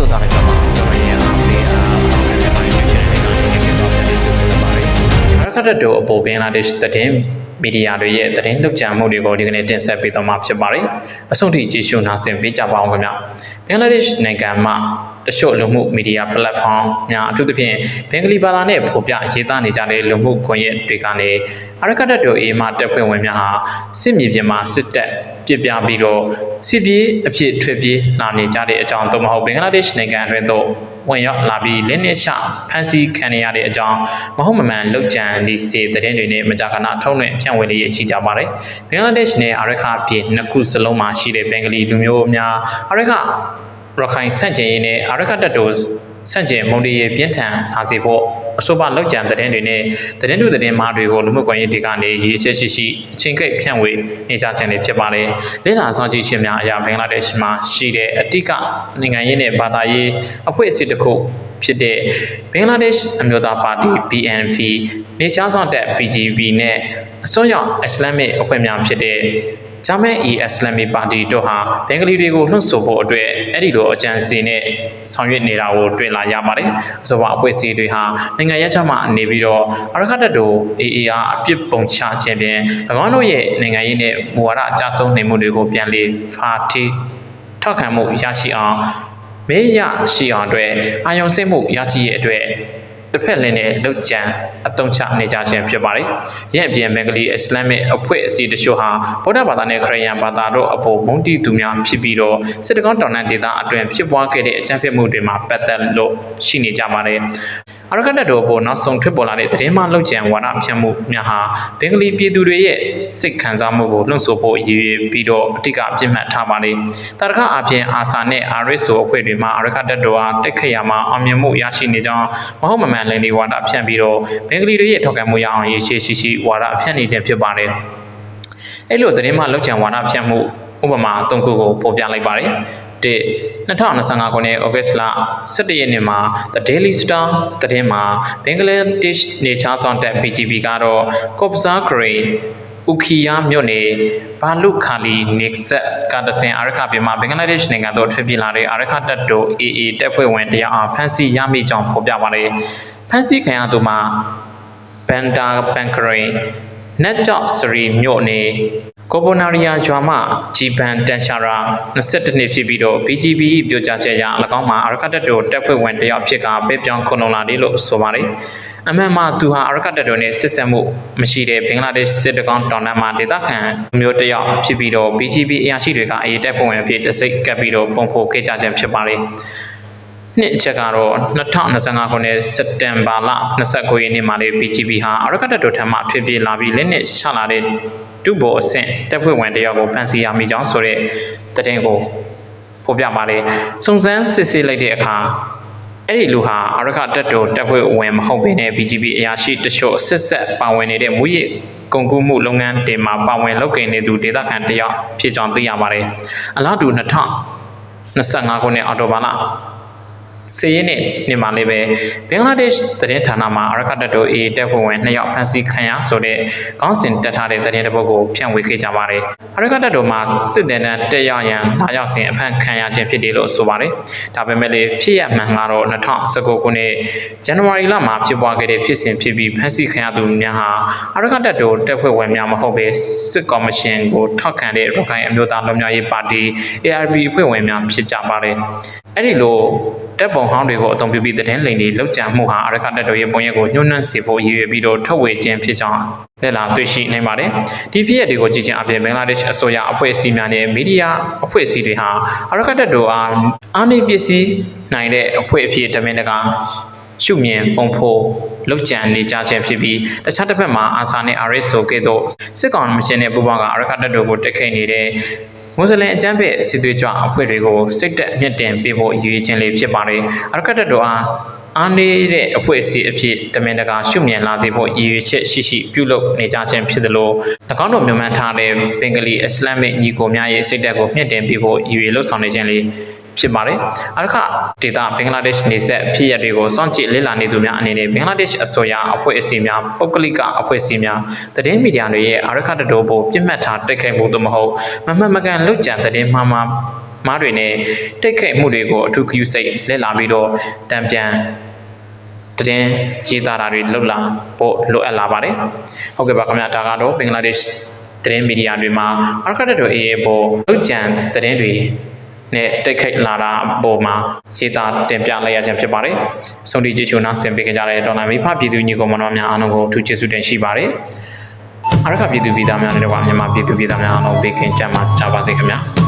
တို့သားလိုက်ပါပါကျွန်တော်ရဲ့အားပေးအားပေးတဲ့ပိုင်းဖြစ်တဲ့ကိစ္စတွေကျေးဇူးတင်ပါတယ်။ရခိုင်တို့အပေါ်ဘင်္ဂလားဒေ့ရှ်သတင်းမီဒီယာတွေရဲ့သတင်းလှုပ်ရှားမှုတွေကိုဒီကနေ့တင်ဆက်ပေးသွားမှာဖြစ်ပါတယ်။အဆုံးထိကြည့်ရှုနားဆင်ပေးကြပါအောင်ခင်ဗျ။ဘင်္ဂလားဒေ့ရှ်နိုင်ငံမှာတချို့လူမှုမီဒီယာ platform များအထူးသဖြင့်ဘင်္ဂလီဘာသာနဲ့ဖော်ပြရေးသားနေကြတဲ့လူမှုကွန်ရက်တွေကနေအရကတ်တို့အေမာတပ်ဖွဲ့ဝင်များဟာစစ်မြေပြင်မှာစစ်တပ် ပြစ်ပြပြီးတော့စစ်ပြေးအဖြစ်ထွက်ပြေးလာနေကြတဲ့အကြောင်းသို့မဟုတ်ဘင်္ဂလားဒေ့ရှ်နိုင်ငံအတွင်းသို့ဝင်ရောက်လာပြီးလင်းနှရှဖမ်းဆီးခံရတဲ့အကြောင်းမဟုတ်မမှန်လောက်ကျန်သည့်စေသတင်းတွေနဲ့မကြာခဏထုံးလွှင့်ဖြန့်ဝေလျက်ရှိကြပါတယ်။ဘင်္ဂလားဒေ့ရှ်နဲ့အာရခပြည်နှစ်ခုစလုံးမှာရှိတဲ့ဘင်္ဂလီလူမျိုးများအာရခရခိုင်ဆန့်ကျင်ရေးနဲ့အာရခတပ်တို့ ဆန့်ကျင်မုံဒီရေပြင်းထန်လာစေဖို့အဆိုပါလောက်ကျန်သတင်းတွေနဲ့သတင်းတို့သတင်းမားတွေကိုလူမှုကွန်ရက်တွေကနေရေးချက်ရှိရှိအချင်းကိတ်ဖြန့်ဝေနေကြခြင်းတွေဖြစ်ပါတယ်။လေ့လာဆောင်ကြည့်ခြင်းများအရာဘင်္ဂလားဒေ့ရှ်မှာရှိတဲ့အတိကနိုင်ငံရေးနဲ့ဘာသာရေးအဖွဲ့အစည်းတစ်ခုဖြစ်တဲ့ဘင်္ဂလားဒေ့ရှ်အမျိုးသားပါတီ BNP နေချားဆောင်တက် BGB နဲ့အစွန်းရောက်အစ္စလာမစ်အဖွဲ့များဖြစ်တဲ့ ဂျာမန်အီအစ္စလာမီပါတီတို့ဟာဘင်္ဂလီတွေကိုလှုံ့ဆော်ဖို့အတွက်အဲ့ဒီလိုအကြံစီနဲ့ဆောင်ရွက်နေတာကိုတွေ့လာရပါတယ်။ဆိုပါအဖွဲ့အစည်းတွေဟာနိုင်ငံရေးချမှနေပြီးတော့အရခတ်တပ်တို့ AA အားအပြစ်ပုံချခြင်းဖြင့်၎င်းတို့ရဲ့နိုင်ငံရေးနဲ့မူဝါဒအကြဆုံးနေမှုတွေကိုပြန်လည်ဖာတီထောက်ခံမှုရရှိအောင်မဲရရှိအောင်အတွက်အာယုံစိတ်မှုရရှိရဲ့အတွက် တစ်ဖက်လင်းနဲ့လှုပ်ကြံအတုံးချနေကြခြင်းဖြစ်ပါတယ်။ရဲ့အပြင်ဘင်္ဂလီအစ္စလာမစ်အဖွဲ့အစည်းတချို့ဟာဗုဒ္ဓဘာသာနဲ့ခရစ်ယာန်ဘာသာတို့အပေါ်မုန်းတီးသူများဖြစ်ပြီးတော့စစ်တကောင်းတောင်တန်းဒေသအတွင်းဖြစ်ပွားခဲ့တဲ့အကြမ်းဖက်မှုတွေမှာပတ်သက်လို့ရှိနေကြပါတယ်။အရကတက်တို့အပေါ်နောက်ဆုံးထွက်ပေါ်လာတဲ့သတင်းမှလှုပ်ကြံဝါဒဖြန့်မှုများဟာဘင်္ဂလီပြည်သူတွေရဲ့စိတ်ခံစားမှုကိုလှုံ့ဆော်ဖို့ရည်ရွယ်ပြီးတော့အဓိကအပြစ်မှတ်ထားပါလေ။တာရခအပြင်အာဆာနဲ့အာရစ်ဆိုအဖွဲ့တွေမှာအရကတက်တို့အားတက်ခရမှာအောင်မြင်မှုရရှိနေကြောင်းမဟုတ်မမှန်လင်ဒီဝါဒဖြန့်ပြီးတော့ဘင်္ဂလီတွေရဲ့ထောက်ခံမှုရအောင်ရည်ရှိရှိရှိဝါဒဖြန့်နေခြင်းဖြစ်ပါတယ်။အဲ့လိုသတင်းမှလှုပ်ကြံဝါဒဖြန့်မှုဥပမာ၃ခုကိုပေါ်ပြလိုက်ပါတယ်။1 2025ခုနှစ်ဩဂတ်လ17ရက်နေ့မှာ The Daily Star သတင်းမှာဘင်္ဂလားဒေ့ရှ်နေချားဆောင်တက် BGB ကတော့ကော့ပဇာဂရေ ဥခီယာမြို့နယ်ဘာလုခါလီနစ်ဆက်ကတဆင်အာရခပြည်မှာဘင်္ဂလားဒေ့ရှ်နိုင်ငံသို့ထွက်ပြေးလာတဲ့အာရခတပ်တို့ AA တပ်ဖွဲ့ဝင်တရားအားဖမ်းဆီးရမိကြောင်းဖော်ပြပါတယ်။ဖမ်းဆီးခံရသူမှာဘန်တာဘန်ကရိနက်ကြော့စရီမြို့နယ် ကိုပိုနာရီယာဂျွာမဂျီပန်တန်ချာရာ22နှစ်ဖြစ်ပြီးတော့ BGB ပြောကြားချက်အရ၎င်းမှာအရကတက်တို့တပ်ဖွဲ့ဝင်တယောက်ဖြစ်ကပဲပြောင်းခုံလုံလာတယ်လို့ဆိုပါတယ်။အမှန်မှာသူဟာအရကတက်တို့နဲ့စစ်ဆက်မှုမရှိတဲ့ဘင်္ဂလားဒေ့ရှ်စစ်တကောင်းတောင်တန်းမှာဒေသခံမျိုးတယောက်ဖြစ်ပြီးတော့ BGB အရာရှိတွေကအေးတပ်ဖွဲ့ဝင်အဖြစ်တစိတ်ကပ်ပြီးတော့ပုံဖော်ခဲ့ကြခြင်းဖြစ်ပါတယ်။ နှစ်အချက်ကတော့2025ခုနှစ်စက်တင်ဘာလ29ရက်နေ့မှာလေ BGB ဟာအရကတက်တို့ထံမှထွေပြေးလာပြီးလက်နဲ့ချလာတဲ့ဒုဘောအဆင့်တပ်ဖွဲ့ဝင်တယောက်ကိုဖမ်းဆီးရမိကြောင်းဆိုတဲ့တည်င်းကိုဖော်ပြပါတယ်စုံစမ်းစစ်ဆေးလိုက်တဲ့အခါအဲ့ဒီလူဟာအရကတက်တို့တပ်ဖွဲ့ဝင်မဟုတ်ဘဲနဲ့ BGB အရာရှိတချို့စစ်ဆက်ပါဝင်နေတဲ့မူရစ်ကုန်ကူးမှုလုပ်ငန်းတွေမှာပါဝင်လုပ်ကိုင်နေသူဒေသခံတယောက်ဖြစ်ကြောင်းသိရပါတယ်အလားတူ2025ခုနှစ်အောက်တိုဘာလ စေရင်နဲ့နေမှာလေးပဲဘင်္ဂလားဒေ့ရှ်သတင်းဌာနမှာအရကတက်တိုအေတပ်ဖွဲ့ဝင်နှစ်ယောက်ဖမ်းဆီးခံရဆိုတဲ့ခေါင်းစဉ်တက်ထားတဲ့သတင်းတစ်ပုဒ်ကိုဖြန့်ဝေခဲ့ကြပါတယ်။အရကတက်တိုမှာစစ်သည်တန်းတက်ရရန်လာရောက်စဉ်အဖမ်းခံရခြင်းဖြစ်တယ်လို့ဆိုပါတယ်။ဒါပေမဲ့လည်းဖြစ်ရမှန်ကတော့2019ခုနှစ်ဇန်နဝါရီလမှာဖြစ်ပွားခဲ့တဲ့ဖြစ်စဉ်ဖြစ်ပြီးဖမ်းဆီးခံရသူများဟာအရကတက်တိုတပ်ဖွဲ့ဝင်များမဟုတ်ဘဲစစ်ကော်မရှင်ကိုထောက်ခံတဲ့ရခိုင်အမျိုးသားလူမျိုးရေးပါတီ ARP အဖွဲ့ဝင်များဖြစ်ကြပါတယ်။အဲ့ဒီလို တပ်ပုံဟောင်းတွေကိုအသုံးပြုပြီးသတင်းလိမ်တွေလောက်ကျန်မှုဟာအရခတက်တော်ရဲ့ပုံရိပ်ကိုညှို့နှံ့စေဖို့ရည်ရွယ်ပြီးတော့ထုတ်ဝေခြင်းဖြစ်ကြောင်းလက်လာတွေ့ရှိနိုင်ပါတယ်။ဒီဖြစ်ရပ်တွေကိုကြည့်ချင်းအပြင်ဘင်္ဂလားဒေ့ရှ်အစိုးရအဖွဲ့အစည်းများနဲ့မီဒီယာအဖွဲ့အစည်းတွေဟာအရခတက်တော်အားအာဏာပစ္စည်းနိုင်တဲ့အဖွဲ့အဖြစ်တမင်တကာရှုမြင်ပုံဖော်လောက်ကျန်နေကြခြင်းဖြစ်ပြီးတခြားတစ်ဖက်မှာအာဆာနဲ့ RSO ကဲ့သို့စစ်ကောင်မရှင်နဲ့ပူးပေါင်းကအရခတက်တော်ကိုတက်ခိတ်နေတဲ့ မွတ်စလင်အကျမ်းဖက်စစ်သွေးကြွအဖွဲ့တွေကိုစိတ်တက်မြင့်တင်ပေးဖို့ရည်ရွယ်ခြင်းလေးဖြစ်ပါတယ်။အရကတက်တော်အားအားနေတဲ့အဖွဲ့အစည်းအဖြစ်တမင်တကာရှုမြင်လာစေဖို့ရည်ရွယ်ချက်ရှိရှိပြုလုပ်နေကြခြင်းဖြစ်သလို၎င်းတို့မြမှန်ထားတဲ့ဘင်္ဂလီအစ္စလာမစ်ညီကိုများရဲ့စိတ်တက်ကိုမြင့်တင်ပေးဖို့ရည်ရွယ်လှုပ်ဆောင်နေခြင်းလေး ဖြစ်ပါတယ်။အရခဒေတာဘင်္ဂလားဒေ့ရှ်နေဆက်ဖြစ်ရပ်တွေကိုစောင့်ကြည့်လေ့လာနေသူများအနေနဲ့ဘင်္ဂလားဒေ့ရှ်အစိုးရအဖွဲ့အစည်းများပုဂ္ဂလိကအဖွဲ့အစည်းများသတင်းမီဒီယာတွေရဲ့အရခတတော်ပေါ်ပြစ်မှတ်ထားတိုက်ခိုက်မှုသို့မဟုတ်မမှန်မကန်လွတ်ကြံသတင်းမှားမှားမားတွေနဲ့တိတ်ခိတ်မှုတွေကိုအထူးဂရုစိတ်လက်လာပြီးတော့တံပြန်ထတည်င်းရေးသားတာတွေလုပ်လာဖို့လိုအပ်လာပါတယ်ဟုတ်ကဲ့ပါခင်ဗျာဒါကတော့ဘင်္ဂလားဒေ့ရှ်တည်င်းမီဒီယာတွေမှာအာခတ်တော်အေးပေါ်လောက်ကျန်တည်င်းတွေ နဲ့တိတ်ခိတ်လာတာအပေါ်မှာရေးသားတင်ပြလိုက်ရခြင်းဖြစ်ပါတယ်။ဆုံးတီကြည့်ရှုနာဆင်ပေးကြတဲ့ဒေါ်လာမိဖပြည်သူညီကောင်မတော်များအားလုံးကိုထူးကျေးဇူးတင်ရှိပါတယ်။အာရခပြည်သူပြည်သားများနဲ့တော့မြန်မာပြည်သူပြည်သားများအားလုံးဘေးကင်းကြမှာကြပါစေခင်ဗျာ။